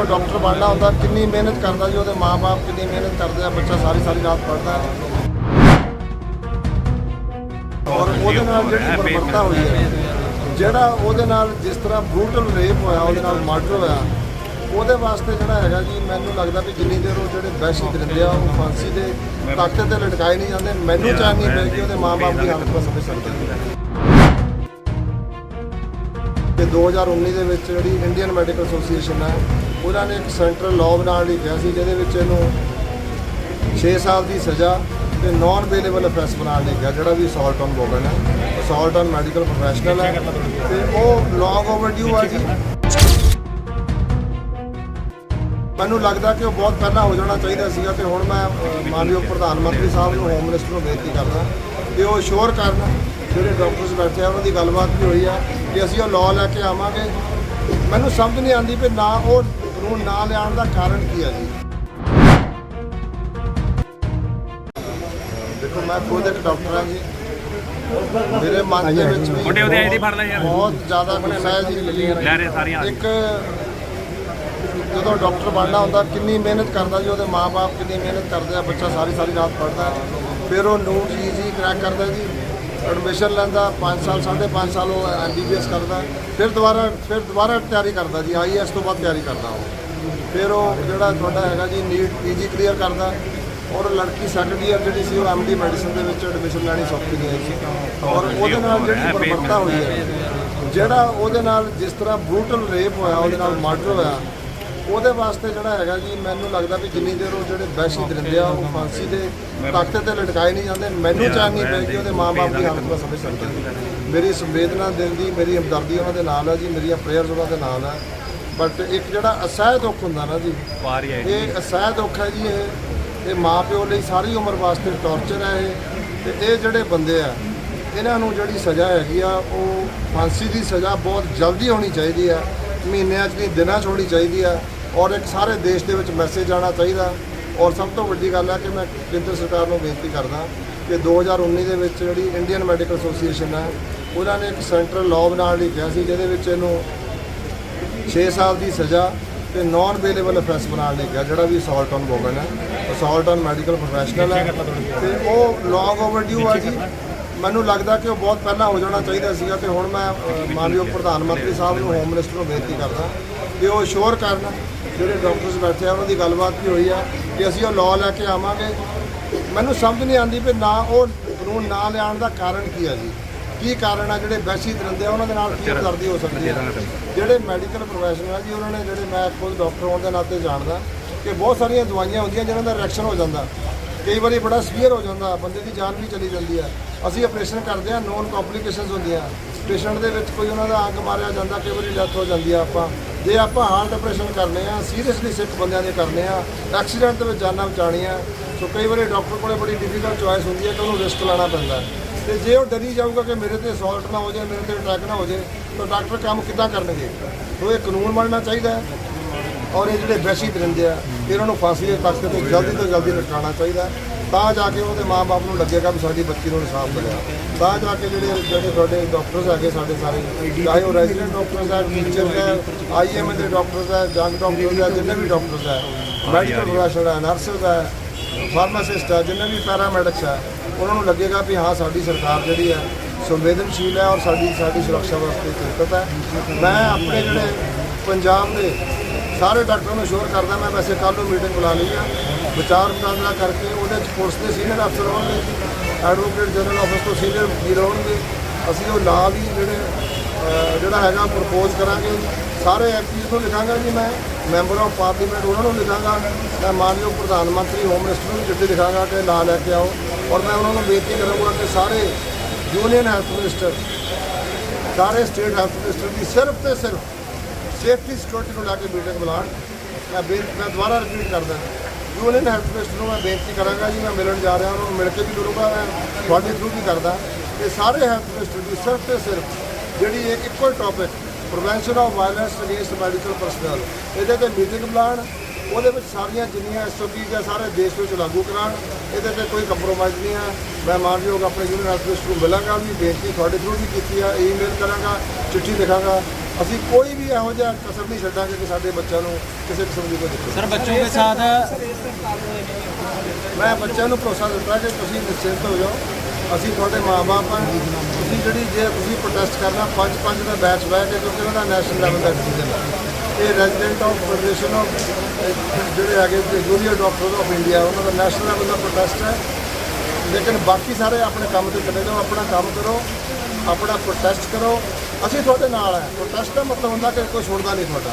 ਜਦੋਂ ਡਾਕਟਰ ਬਣਨਾ ਹੁੰਦਾ ਕਿੰਨੀ ਮਿਹਨਤ ਕਰਦਾ ਜੀ ਉਹਦੇ ਮਾਪੇ ਕਿੰਨੀ ਮਿਹਨਤ ਕਰਦੇ ਆ ਬੱਚਾ ਸਾਰੀ ਸਾਰੀ ਰਾਤ ਪੜ੍ਹਦਾ ਹੈ। ਔਰ ਉਹਦੇ ਨਾਲ ਜਿਹੜੀ ਬਰਬਰਤਾ ਹੋਈ ਹੈ ਜਿਹੜਾ ਉਹਦੇ ਨਾਲ ਜਿਸ ਤਰ੍ਹਾਂ ਬਰੂਟਲ ਰੇਪ ਹੋਇਆ ਉਹਦੇ ਨਾਲ ਮਰਡਰ ਹੋਇਆ ਉਹਦੇ ਵਾਸਤੇ ਜਿਹੜਾ ਹੈਗਾ ਜੀ ਮੈਨੂੰ ਲੱਗਦਾ ਵੀ ਜਿੰਨੀ ਦੇਰ ਉਹ ਜਿਹੜੇ ਵਹਿਸ਼ੀ ਦਰਿੰਦੇ ਆ ਉਹ ਫਾਂਸੀ ਦੇ ਤਖਤ ਤੇ ਲਟਕਾਏ ਨਹੀਂ ਜਾਂਦੇ ਮੈਨੂੰ ਚਾਹ ਨਹੀਂ ਪਏਗੀ ਉਹਦੇ ਮਾਪੇ ਦੀ ਹਾਲਤ ਨੂੰ ਸਮਝ ਸਕਦੇ ਤੇ 2019 ਦੇ ਵਿੱਚ ਜਿਹੜੀ ਇੰਡੀਅਨ ਮੈਡੀਕਲ ਐਸੋਸੀਏਸ਼ਨ ਹੈ ਉਹਨਾਂ ਨੇ ਇੱਕ ਸੈਂਟਰਲ ਲਾਅ ਬਣਾਉਣ ਲਈ ਕਿਹਾ ਸੀ ਜਿਹਦੇ ਵਿੱਚ ਇਹਨੂੰ 6 ਸਾਲ ਦੀ ਸਜ਼ਾ ਤੇ ਨਾਨ ਅਵੇਲੇਬਲ ਅਫੈਂਸ ਬਣਾਉਣ ਲਈ ਕਿਹਾ ਜਿਹੜਾ ਵੀ ਅਸੌਲਟ ਔਨ ਵੋਮਨ ਹੈ ਅਸੌਲਟ ਔਨ ਮੈਡੀਕਲ ਪ੍ਰੋਫੈਸ਼ਨਲ ਹੈ ਤੇ ਉਹ ਲੌਂਗ ਓਵਰਡਿਊ ਆ ਜੀ। ਮੈਨੂੰ ਲੱਗਦਾ ਕਿ ਉਹ ਬਹੁਤ ਪਹਿਲਾਂ ਹੋ ਜਾਣਾ ਚਾਹੀਦਾ ਸੀਗਾ ਤੇ ਹੁਣ ਮੈਂ ਅਹ, ਮਾਨਯੋਗ ਪ੍ਰਧਾਨ ਮੰਤਰੀ ਸਾਹਿਬ ਨੂੰ ਹੋਮ ਮਿਨਿਸਟਰ ਨੂੰ ਬੇਨਤੀ ਕਰਦਾ ਕਿ ਉਹ ਸ਼ੋਰ ਕਰਨ ਜਿਹੜੇ ਡਾਕਟਰਸ ਬੈਠੇ ਆ ਉਹਨਾਂ ਦੀ ਗੱਲਬਾਤ ਵੀ ਹੋਈ ਆ ਕਿ ਅਸੀਂ ਉਹ ਲਾਅ ਲੈ ਕੇ ਆਵਾਂਗੇ। ਮੈਨੂੰ ਸਮਝ ਨਹੀਂ ਆਉਂਦੀ ਵੀ ਨਾ ਉਹ ਕਾਨੂੰਨ ਨਾ ਲਿਆਉਣ ਦਾ ਕਾਰਨ ਕੀ ਆ ਜੀ। ਦੇਖੋ ਮੈਂ ਖੁਦ ਇੱਕ ਡਾਕਟਰ ਹਾਂ ਜੀ। ਮੇਰੇ ਮਨ ਦੇ ਵਿੱਚ ਵੀ ਮੁੰਡੇ ਉਹਦੇ ਆਈਡੀ ਫੜ ਲੈ ਯਾਰ। ਬਹੁਤ ਜ਼ਿਆਦਾ ਗੁੱਸਾ ਹੈ ਜੀ। ਲੈ ਰਹੇ ਸਾਰੀਆਂ। ਇੱਕ ਜਦੋਂ ਡਾਕਟਰ ਬਣਨਾ ਹੁੰਦਾ ਕਿੰਨੀ ਮਿਹਨਤ ਕਰਦਾ ਜੀ ਉਹਦੇ ਮਾਪੇ ਕਿੰਨੀ ਮਿਹਨਤ ਕਰਦੇ ਆ ਬੱਚਾ ਸਾਰੀ ਸਾਰੀ ਰਾਤ ਪੜ੍ਹਦਾ। ਹੈ ਫਿਰ ਉਹ ਨੂਟ ਈਜ਼ੀ ਕਰੈਕ ਕਰਦਾ ਜੀ। ਐਡਮਿਸ਼ਨ ਲੈਂਦਾ 5 ਸਾਲ 5.5 ਸਾਲ ਉਹ ਐਮਬੀਬੀਐਸ ਕਰਦਾ, ਫਿਰ ਦੁਬਾਰਾ ਫਿਰ ਦੁਬਾਰਾ ਤਿਆਰੀ ਕਰਦਾ ਜੀ ਆਈਐਸ ਤੋਂ ਬਾਅਦ ਤਿਆਰੀ ਕਰਦਾ ਉਹ। ਫਿਰ ਉਹ ਜਿਹੜਾ ਤੁਹਾਡਾ ਹੈਗਾ ਜੀ ਨੀਟ ਪੀਜੀ ਕਲੀਅਰ ਕਰਦਾ। ਔਰ ਲੜਕੀ ਸੈਕੰਡ ਈਅਰ ਜਿਹੜੀ ਸੀ, ਉਹ ਐਮਡੀ ਮੈਡੀਸਨ ਦੇ ਵਿੱਚ ਐਡਮਿਸ਼ਨ ਲੈਣੀ ਸੌਖੀ ਨਹੀਂ ਹੈ ਸੀ। ਔਰ ਉਹਦੇ ਨਾਲ ਜਿਹੜੀ ਬਰਬਰਤਾ ਹੋਈ ਹੈ, ਜਿਹੜਾ ਉਹਦੇ ਨਾਲ ਜਿਸ ਤਰ੍ਹਾਂ ਬਰੂਟਲ ਰੇਪ ਹੋਇਆ, ਉਹਦੇ ਨਾਲ ਮਰਡਰ ਹੋਇਆ ਉਹਦੇ ਵਾਸਤੇ ਜਿਹੜਾ ਹੈਗਾ ਜੀ ਮੈਨੂੰ ਲੱਗਦਾ ਵੀ ਜਿੰਨੀ ਦੇਰ ਉਹ ਜਿਹੜੇ ਵਹਿਸ਼ੀ ਦਰਿੰਦੇ ਆ ਉਹ ਫਾਂਸੀ ਦੇ ਤਖਤ ਤੇ ਲਟਕਾਏ ਨਹੀਂ ਜਾਂਦੇ ਮੈਨੂੰ ਚਾਹ ਨਹੀਂ ਪਏਗੀ ਉਹਦੇ ਮਾਪੇ ਦੀ ਹਾਲਤ ਨੂੰ ਸਮਝ ਸਕਦੇ ਮੇਰੀ ਸੰਵੇਦਨਾ ਦਿਲ ਦੀ ਮੇਰੀ ਹਮਦਰਦੀ ਉਹਨਾਂ ਦੇ ਨਾਲ ਹੈ ਜੀ ਮੇਰੀਆਂ ਪ੍ਰੇਅਰਸ ਉਹਨਾਂ ਦੇ ਨਾਲ ਹੈ ਬਟ ਇੱਕ ਜਿਹੜਾ ਅਸਹਿ ਦੁੱਖ ਹੁੰਦਾ ਨਾ ਜੀ ਇਹ ਅਸਹਿ ਦੁੱਖ ਹੈ ਜੀ ਇਹ। ਇਹ ਮਾਂ ਪਿਓ ਲਈ ਸਾਰੀ ਉਮਰ ਵਾਸਤੇ ਟੌਰਚਰ ਹੈ ਇਹ। ਤੇ ਇਹ ਜਿਹੜੇ ਬੰਦੇ ਆ ਇਹਨਾਂ ਨੂੰ ਜਿਹੜੀ ਸਜ਼ਾ ਹੈਗੀ ਆ ਉਹ ਫਾਂਸੀ ਦੀ ਸਜ਼ਾ ਬਹੁਤ ਜਲਦੀ ਹੋਣੀ ਚਾਹੀਦੀ ਆ। ਮਹੀਨਿਆਂ 'ਚ ਨਹੀਂ ਦਿਨਾਂ 'ਚ ਹੋਣੀ ਚਾਹੀਦੀ ਆ। ਔਰ ਇੱਕ ਸਾਰੇ ਦੇਸ਼ ਦੇ ਵਿੱਚ ਮੈਸੇਜ ਆਉਣਾ ਚਾਹੀਦਾ। ਔਰ ਸਭ ਤੋਂ ਵੱਡੀ ਗੱਲ ਹੈ ਕਿ ਮੈਂ ਕੇਂਦਰ ਸਰਕਾਰ ਨੂੰ ਬੇਨਤੀ ਕਰਦਾ ਕਿ 2019 ਦੇ ਵਿੱਚ ਜਿਹੜੀ ਇੰਡੀਅਨ ਮੈਡੀਕਲ ਐਸੋਸੀਏਸ਼ਨ ਹੈ, ਉਹਨਾਂ ਨੇ ਇੱਕ ਸੈਂਟਰਲ ਲਾਅ ਬਣਾਉਣ ਲਈ ਕਿਹਾ ਸੀ, ਜਿਹਦੇ ਵਿੱਚ ਇਹਨੂੰ 6 ਸਾਲ ਦੀ ਸਜ਼ਾ ਤੇ ਨਾਨ ਅਵੇਲੇਬਲ ਅਫੈਂਸ ਬਣਾਉਣ ਲਈ ਕਿਹਾ, ਜਿਹੜਾ ਵੀ ਅਸੌਲਟ ਔਨ ਵੋਮਨ ਹੈ ਅਸੌਲਟ ਔਨ ਮੈਡੀਕਲ ਪ੍ਰੋਫੈਸ਼ਨਲ ਹੈ। ਤੇ ਉਹ ਲੌਂਗ ਓਵਰਡਿਊ ਆ ਜੀ। ਮੈਨੂੰ ਲੱਗਦਾ ਕਿ ਉਹ ਬਹੁਤ ਪਹਿਲਾਂ ਹੋ ਜਾਣਾ ਚਾਹੀਦਾ ਸੀਗਾ ਤੇ ਹੁਣ ਮੈਂ ਅਹ, ਮਾਨਯੋਗ ਪ੍ਰਧਾਨ ਮੰਤਰੀ ਸਾਹਿਬ ਨੂੰ ਹੋਮ ਮਿਨਿਸਟਰ ਨੂੰ ਬੇਨਤੀ ਕਰਦਾ ਕਿ ਉਹ ਸ਼ੋਰ ਕਰਨ ਜਿਹੜੇ ਡਾਕਟਰਸ ਬੈਠੇ ਆ ਉਹਨਾਂ ਦੀ ਗੱਲਬਾਤ ਵੀ ਹੋਈ ਆ ਕਿ ਅਸੀਂ ਉਹ ਲਾਅ ਲੈ ਕੇ ਆਵਾਂਗੇ। ਮੈਨੂੰ ਸਮਝ ਨਹੀਂ ਆਉਂਦੀ ਵੀ ਨਾ ਉਹ ਕਾਨੂੰਨ ਨਾ ਲਿਆਉਣ ਦਾ ਕਾਰਨ ਕੀ ਆ ਜੀ? ਕੀ ਕਾਰਨ ਆ? ਜਿਹੜੇ ਵੈਸ਼ੀ ਦਰਿੰਦੇ ਆ ਉਹਨਾਂ ਦੇ ਨਾਲ ਕੀ ਕਰਦੀ ਹੋ ਸਕਦੀ ਹੈ ਜਿਹੜੇ ਮੈਡੀਕਲ ਪ੍ਰੋਫੈਸ਼ਨਲ ਆ ਜੀ ਉਹਨਾਂ ਨੇ ਜਿਹੜੇ ਮੈਂ ਖੁਦ ਡਾਕਟਰ ਹੋਣ ਦੇ ਨਾਤੇ ਜਾਣਦਾ ਕਿ ਬਹੁਤ ਸਾਰੀਆਂ ਦਵਾਈਆਂ ਹੁੰਦੀਆਂ ਜਿਹਨਾਂ ਦਾ ਰਿਐਕਸ਼ਨ ਹੋ ਜਾਂਦਾ। ਕਈ ਵਾਰੀ ਬੜਾ ਸੀਵੀਅਰ ਹੋ ਜਾਂਦਾ ਬੰਦੇ ਦੀ ਜਾਨ ਵੀ ਚਲੀ ਜਾਂਦੀ ਹੈ ਅਸੀਂ ਆਪਰੇਸ਼ਨ ਕਰਦੇ ਆ ਨੋਨ ਕੰਪਲਿਕੇਸ਼ਨਸ ਹੁੰਦੀਆਂ। ਪੇਸ਼ੈਂਟ ਦੇ ਵਿੱਚ ਕੋਈ ਉਹਨਾਂ ਦਾ ਅੰਗ ਮਾਰਿਆ ਜਾਂਦਾ, ਕਈ ਵਾਰੀ ਡੈਥ ਹੋ ਜਾਂਦੀ ਆ ਆਪਾਂ। ਜੇ ਆਪਾਂ ਹਾਰਟ ਆਪਰੇਸ਼ਨ ਕਰਨੇ ਆ ਸੀਰੀਅਸਲੀ ਸਿੱਖ ਬੰਦਿਆਂ ਦੇ ਕਰਨੇ ਆ ਐਕਸੀਡੈਂਟ ਦੇ ਵਿੱਚ ਜਾਨਾਂ ਬਚਾਉਣੀਆਂ ਸੋ ਕਈ ਵਾਰੀ ਡਾਕਟਰ ਕੋਲੇ ਬੜੀ ਡਿਫਿਕਲਟ ਚੁਆਇਸ ਹੁੰਦੀ ਹੈ ਕਿ ਉਹਨੂੰ ਰਿਸਕ ਲੈਣਾ ਪੈਂਦਾ ਹੈ। ਤੇ ਜੇ ਉਹ ਡਰੀ ਜਾਊਗਾ ਕਿ ਮੇਰੇ ਤੇ ਅਸੌਲਟ ਨਾ ਹੋ ਜਾਏ, ਮੇਰੇ ਤੇ ਅਟੈਕ ਨਾ ਹੋ ਜਾਏ, ਤਾਂ ਡਾਕਟਰ ਕੰਮ ਕਿੱਦਾਂ ਕਰਨਗੇ? ਸੋ ਇਹ ਕਾਨੂੰਨ ਬਣਨਾ ਚਾਹੀਦਾ ਹੈ। ਔਰ ਇਹ ਜਿਹੜੇ ਵੈਸ਼ੀ ਦਰਿੰਦੇ ਆ, ਇਹਨਾਂ ਨੂੰ ਫਾਂਸੀ ਦੇ ਤਖਤ ਤੇ ਜਲਦੀ ਤੋਂ ਜਲਦੀ ਲਟਕਾਉਣਾ ਚਾਹੀਦਾ ਤਾਂ ਜਾ ਕੇ ਉਹਦੇ ਮਾਪੇ ਨੂੰ ਲੱਗੇਗਾ ਵੀ ਸਾਡੀ ਬੱਚੀ ਨੂੰ ਇਨਸਾਫ ਮਿਲਿਆ। ਤਾਂ ਜਾ ਕੇ ਜਿਹੜੇ ਜਿਹੜੇ ਤੁਹਾਡੇ ਡਾਕਟਰਸ ਹੈਗੇ ਸਾਡੇ ਸਾਰੇ, ਚਾਹੇ ਉਹ ਰੈਜ਼ੀਡੈਂਟ ਡਾਕਟਰਸ ਹੈ ਟੀਚਰ ਹੈ ਆਈਐਮ ਦੇ ਡਾਕਟਰਸ ਹੈ ਜੰਗ ਡਾਕਟਰਸ ਹੈ, ਜਿੰਨੇ ਵੀ ਡਾਕਟਰਸ ਹੈ ਮੈਡੀਕਲ ਪ੍ਰੋਫੈਸ਼ਨਲ ਹੈ ਨਰਸਸ ਹੈ ਫਾਰਮਾਸਿਸਟ ਹੈ, ਜਿੰਨੇ ਵੀ ਪੈਰਾਮੈਡਿਕਸ ਹੈ, ਉਹਨਾਂ ਨੂੰ ਲੱਗੇਗਾ ਵੀ ਹਾਂ, ਸਾਡੀ ਸਰਕਾਰ ਜਿਹੜੀ ਹੈ ਸੰਵੇਦਨਸ਼ੀਲ ਹੈ ਔਰ ਸਾਡੀ ਸਾਡੀ ਸੁਰੱਖਿਆ ਵਾਸਤੇ ਚਿੰਤਤ ਹੈ। ਮੈਂ ਆਪਣੇ ਜਿਹੜੇ ਪੰਜਾਬ ਦੇ ਸਾਰੇ ਡਾਕਟਰਾਂ ਨੂੰ ਸ਼ੋਰ ਕਰਦਾ ਮੈਂ ਵੈਸੇ ਕੱਲ੍ਹ ਨੂੰ ਮੀਟਿੰਗ ਬੁਲਾ ਲਈ ਆ। ਵਿਚਾਰ ਵਟਾਂਦਰਾ ਕਰਕੇ ਉਹਦੇ ਚ ਪੁਲਿਸ ਦੇ ਸੀਨੀਅਰ ਅਫਸਰ ਹੋਣਗੇ ਐਡਵੋਕੇਟ ਜਨਰਲ ਆਫਿਸ ਤੋਂ ਸੀਨੀਅਰ ਵਕੀਲ ਹੋਣਗੇ ਅਸੀਂ ਉਹ ਨਾਂ ਹੀ ਜਿਹੜੇ ਜਿਹੜਾ ਹੈਗਾ ਪ੍ਰਪੋਜ਼ ਕਰਾਂਗੇ। ਸਾਰੇ ਐਮਪੀਜ਼ ਨੂੰ ਲਿਖਾਂਗਾ ਜੀ ਮੈਂ, ਮੈਂਬਰ ਆਫ ਪਾਰਲੀਮੈਂਟ ਉਹਨਾਂ ਨੂੰ ਲਿਖਾਂਗਾ। ਮੈਂ ਮਾਨਯੋਗ ਪ੍ਰਧਾਨ ਮੰਤਰੀ, ਹੋਮ ਮਿਨਿਸਟਰ ਨੂੰ ਵੀ ਲਿਖਾਂਗਾ ਕਿ ਲਾ ਲੈ ਕੇ ਆਓ। ਔਰ ਮੈਂ ਉਹਨਾਂ ਨੂੰ ਬੇਨਤੀ ਕਰਾਂਗਾ ਕਿ ਸਾਰੇ ਯੂਨੀਅਨ ਹੈਲਥ ਮਿਨਿਸਟਰ ਸਾਰੇ ਸਟੇਟ ਹੈਲਥ ਮਿਨਿਸਟਰ ਦੀ ਸਿਰਫ ਤੇ ਸਿਰਫ ਸੇਫਟੀ ਸਿਕਿਉਰਿਟੀ ਨੂੰ ਲੈ ਕੇ ਮੀਟਿੰਗ ਬੁਲਾਉਣ। ਮੈਂ ਬੇਨਤੀ ਮੈਂ ਦੁਬਾਰਾ ਰਿਪੀਟ ਕਰਦਾ। ਯੂਨੀਅਨ ਹੈਲਥ ਮਿਨਿਸਟਰ ਨੂੰ ਮੈਂ ਬੇਨਤੀ ਕਰਾਂਗਾ ਜੀ, ਮੈਂ ਮਿਲਣ ਜਾ ਰਿਹਾ, ਉਹਨਾਂ ਨੂੰ ਮਿਲ ਕੇ ਵੀ ਕਰੂੰਗਾ ਮੈਂ ਤੁਹਾਡੇ ਥਰੂ ਵੀ ਕਰਦਾ। ਕਿ ਸਾਰੇ ਹੈਲਥ ਮਿਨਿਸਟਰ ਦੀ ਸਿਰਫ ਤੇ ਸਿਰਫ ਜਿਹੜੀ ਇੱਕ ਇੱਕੋ topic prevention of violence against medical personnel ਇਹਦੇ ਤੇ ਮੀਟਿੰਗ ਬੁਲਾਉਣ, ਉਹਦੇ ਵਿੱਚ ਸਾਰੀਆਂ ਜਿੰਨੀਆਂ ਐਸਓਪੀਜ਼ ਆ ਸਾਰੇ ਦੇਸ਼ ਵਿੱਚ ਲਾਗੂ ਕਰਾਉਣ, ਇਹਦੇ ਤੇ ਕੋਈ ਕੰਪਰੋਮਾਈਜ਼ ਨਹੀਂ ਆ। ਮੈਂ ਮਾਨਯੋਗ ਆਪਣੇ ਯੂਨੀਅਨ ਹੈਲਥ ਮਿਨਿਸਟਰ ਨੂੰ ਮਿਲਾਂਗਾ ਵੀ ਬੇਨਤੀ ਤੁਹਾਡੇ ਥਰੂ ਵੀ ਕੀਤੀ ਆ ਈਮੇਲ ਕਰਾਂਗਾ, ਚਿੱਠੀ ਲਿਖਾਂਗਾ। ਅਸੀਂ ਕੋਈ ਵੀ ਇਹੋ ਜਿਹਾ ਕਸਰ ਨਹੀਂ ਛੱਡਾਂਗੇ ਕਿ ਸਾਡੇ ਬੱਚਿਆਂ ਨੂੰ ਕਿਸੇ ਕਿਸਮ ਦੀ ਕੋਈ ਦਿੱਕਤ सर बच्चों के साथ ਮੈਂ ਬੱਚਿਆਂ ਨੂੰ ਭਰੋਸਾ ਦਿੱਤਾ ਕਿ ਤੁਸੀਂ ਨਿਸ਼ਚਿੰਤ ਹੋ ਜਾਓ ਅਸੀਂ ਤੁਹਾਡੇ ਮਾਪੇ ਹਾਂ ਤੁਸੀਂ ਜਿਹੜੀ ਜੇ ਤੁਸੀਂ ਪ੍ਰੋਟੈਸਟ ਕਰਨਾ ਪੰਜ ਪੰਜ ਦਾ ਬੈਚ ਬਹਿ ਕੇ ਕਿਉਂਕਿ ਉਹਨਾਂ ਦਾ ਨੈਸ਼ਨਲ ਲੈਵਲ ਦਾ ਡਿਸੀਜਨ ਹੈ ਇਹ ਰੈਜ਼ੀਡੈਂਟ ਆਫ ਫੈਡਰੇਸ਼ਨ ਆਫ ਜਿਹੜੇ ਹੈਗੇ ਜੂਨੀਅਰ ਡਾਕਟਰ ਆਫ ਇੰਡੀਆ ਉਹਨਾਂ ਦਾ ਨੈਸ਼ਨਲ ਲੈਵਲ ਦਾ ਪ੍ਰੋਟੈਸਟ ਹੈ ਲੇਕਿਨ ਬਾਕੀ ਸਾਰੇ ਆਪਣੇ ਕੰਮ ਤੇ ਚਲੇ ਜਾਓ ਆਪਣਾ ਕੰਮ ਕਰੋ ਆਪਣਾ ਪ੍ਰੋਟੈਸਟ ਕਰੋ ਅਸੀਂ ਤੁਹਾਡੇ ਨਾਲ ਹੈ। ਪ੍ਰੋਟੈਸਟ ਦਾ ਮਤਲਬ ਹੁੰਦਾ ਕਿ ਕੋਈ ਛੋੜਦਾ ਨਹੀਂ ਤੁਹਾਡਾ?